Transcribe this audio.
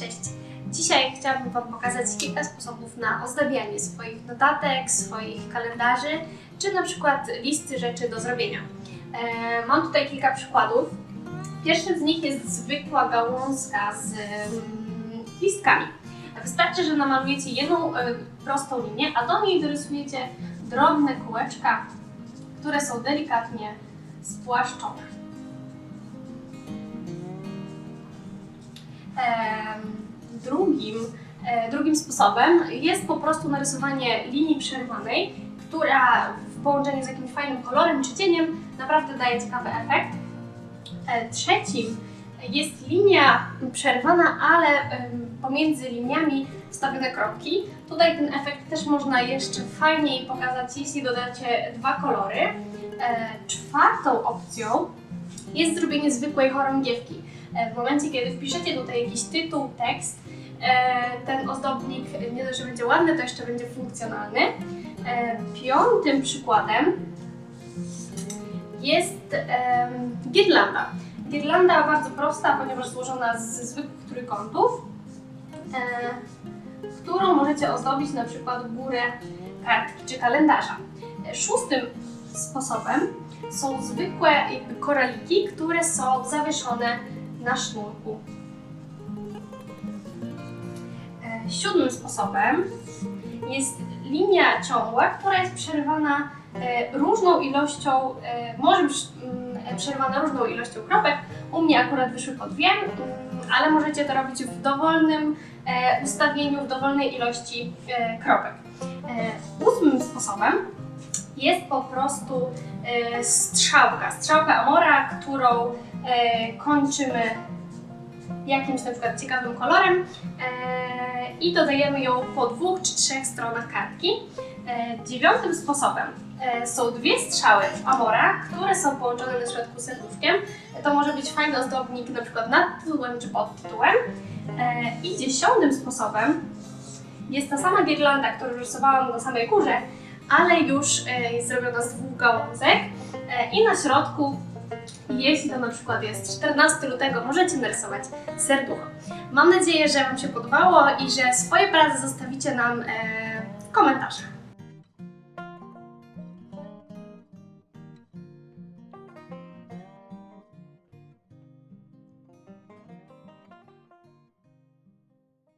Cześć! Dzisiaj chciałabym Wam pokazać kilka sposobów na ozdabianie swoich notatek, swoich kalendarzy, czy na przykład listy rzeczy do zrobienia. E, mam tutaj kilka przykładów. Pierwszym z nich jest zwykła gałązka z mm, listkami. Wystarczy, że namalujecie jedną e, prostą linię, a do niej dorysujecie drobne kółeczka, które są delikatnie spłaszczone. Drugim, e, drugim sposobem jest po prostu narysowanie linii przerwanej, która w połączeniu z jakimś fajnym kolorem czy cieniem naprawdę daje ciekawy efekt. E, Trzecim jest linia przerwana, ale pomiędzy liniami wstawione kropki. Tutaj ten efekt też można jeszcze fajniej pokazać, jeśli dodacie dwa kolory. E, Czwartą opcją jest zrobienie zwykłej chorągiewki. W momencie, kiedy wpiszecie tutaj jakiś tytuł, tekst, ten ozdobnik nie dość, że będzie ładny, to jeszcze będzie funkcjonalny. E, Piątym przykładem jest girlanda. Girlanda bardzo prosta, ponieważ złożona z zwykłych trójkątów, e, którą możecie ozdobić na przykład górę kartki czy kalendarza. E, Szóstym sposobem są zwykłe koraliki, które są zawieszone na sznurku. Siódmym sposobem jest linia ciągła, która jest przerywana e, różną ilością, e, może być mm, przerywana różną ilością kropek. U mnie akurat wyszły po dwie, mm, ale możecie to robić w dowolnym e, ustawieniu, w dowolnej ilości kropek. Ósmym sposobem jest po prostu strzałka, strzałka Amora, którą kończymy jakimś na przykład ciekawym kolorem e, i dodajemy ją po dwóch czy trzech stronach kartki. E, dziewiątym sposobem e, są dwie strzały Amora, które są połączone na środku serduszkiem. To może być fajny ozdobnik na przykład nad tytułem czy pod tytułem. I dziesiątym sposobem jest ta sama girlanda, którą rysowałam na samej górze, ale już jest zrobiona z dwóch gałązek i na środku, jeśli to na przykład jest 14 lutego, możecie narysować serducho. Mam nadzieję, że Wam się podobało i że swoje prace zostawicie nam e, w komentarzach.